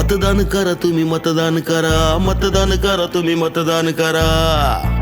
मतदान करा तुम्ही मतदान करा मतदान करा तुम्ही मतदान करा.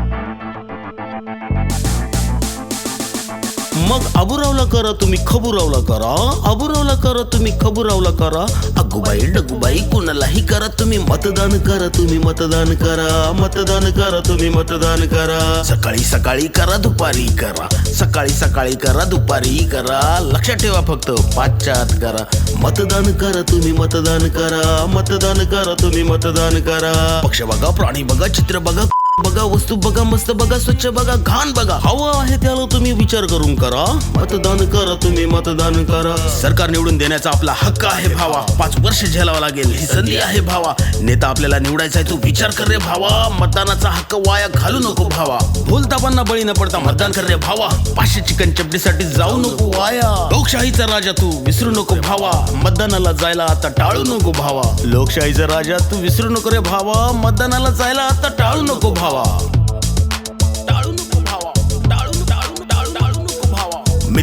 मग अबुरावला करा तुम्ही खबुरावला करा. अबुरावला करा तुम्ही खबुरावला करा. अगुबाई डगुबाई कुणालाही करा तुम्ही मतदान करा तुम्ही मतदान करा. मतदान करा तुम्ही मतदान करा. सकाळी सकाळी करा दुपारी करा. सकाळी सकाळी करा दुपारी करा. लक्षात ठेवा फक्त पाश्चात करा. मतदान करा तुम्ही मतदान करा. मतदान करा तुम्ही मतदान करा. पक्ष बघा प्राणी बघा चित्र बघा. बघा वस्तू बघा मस्त बघा स्वच्छ बघा घाण बघा. हवं आहे त्याला तुम्ही विचार करून करा. मतदान करा तुम्ही मतदान करा. सरकार निवडून देण्याचा आपला हक्क आहे भावा. पाच वर्ष झेलावा लागेल. ही संधी आहे भावा. नेता आपल्याला निवडायचा तू विचार कर रे भावा. मतदानाचा हक्क वाया घालू नको भावा. भूलतापांना बळी न पडता मतदान कर रे भावा. पाचशे चिकन चपडीसाठी जाऊ नको वाया. लोकशाहीचा राजा तू विसरू नको भावा. मतदानाला जायला आता टाळू नको भावा. लोकशाहीचा राजा तू विसरू नको रे भावा. मतदानाला जायला आता टाळू नको भावा. टाळू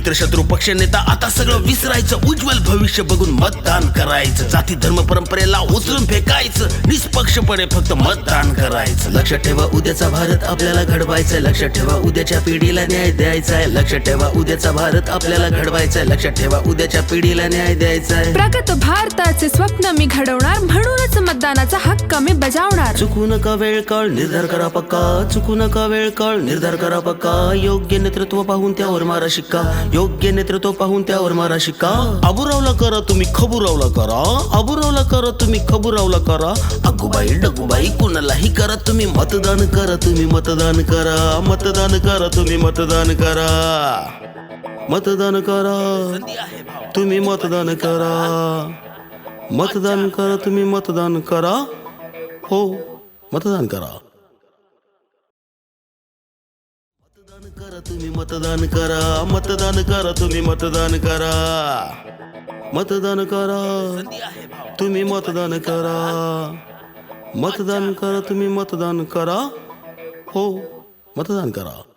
मित्र शत्रू पक्ष नेता आता सगळं विसरायचं. उज्ज्वल भविष्य बघून मतदान करायचं. जाती धर्म परंपरेला उचलून फेकायचं. निष्पक्षपणे फक्त मतदान करायचं. लक्षात ठेवा उद्याचा भारत आपल्याला घडवायचा लक्षात ठेवा उद्याच्या पिढीला न्याय द्यायचा आहे लक्षात ठेवा उद्याचा भारत आपल्याला घडवायचा आहे लक्षात ठेवा उद्याच्या पिढीला न्याय द्यायचा आहे प्रगत भारताचे स्वप्न मी घडवणार. म्हणूनच मतदानाचा हक्क मी बजावणार. चुकू नका वेळ काळ निर्धार करा पक्का. चुकू नका वेळ काळ निर्धार करा पक्का. योग्य नेतृत्व पाहून त्यावर मारा शिक्का. योग्य नेतृत्व पाहून त्यावर मारा शिक्का अबुरावला करा तुम्ही खबुरावला करा. अबुरावला करा तुम्ही खबुरावला करा. अगुबाई डगुबाई कुणालाही करा तुम्ही मतदान करा तुम्ही मतदान करा. मतदान करा तुम्ही मतदान करा. मतदान करा. तुम्ही मतदान करा. मतदान करा तुम्ही मतदान करा. हो मतदान करा. मतदान करा तुम्ही मतदान करा. मतदान करा तुम्ही मतदान करा. मतदान करा. तुम्ही मतदान करा. मतदान करा तुम्ही मतदान करा. हो मतदान करा.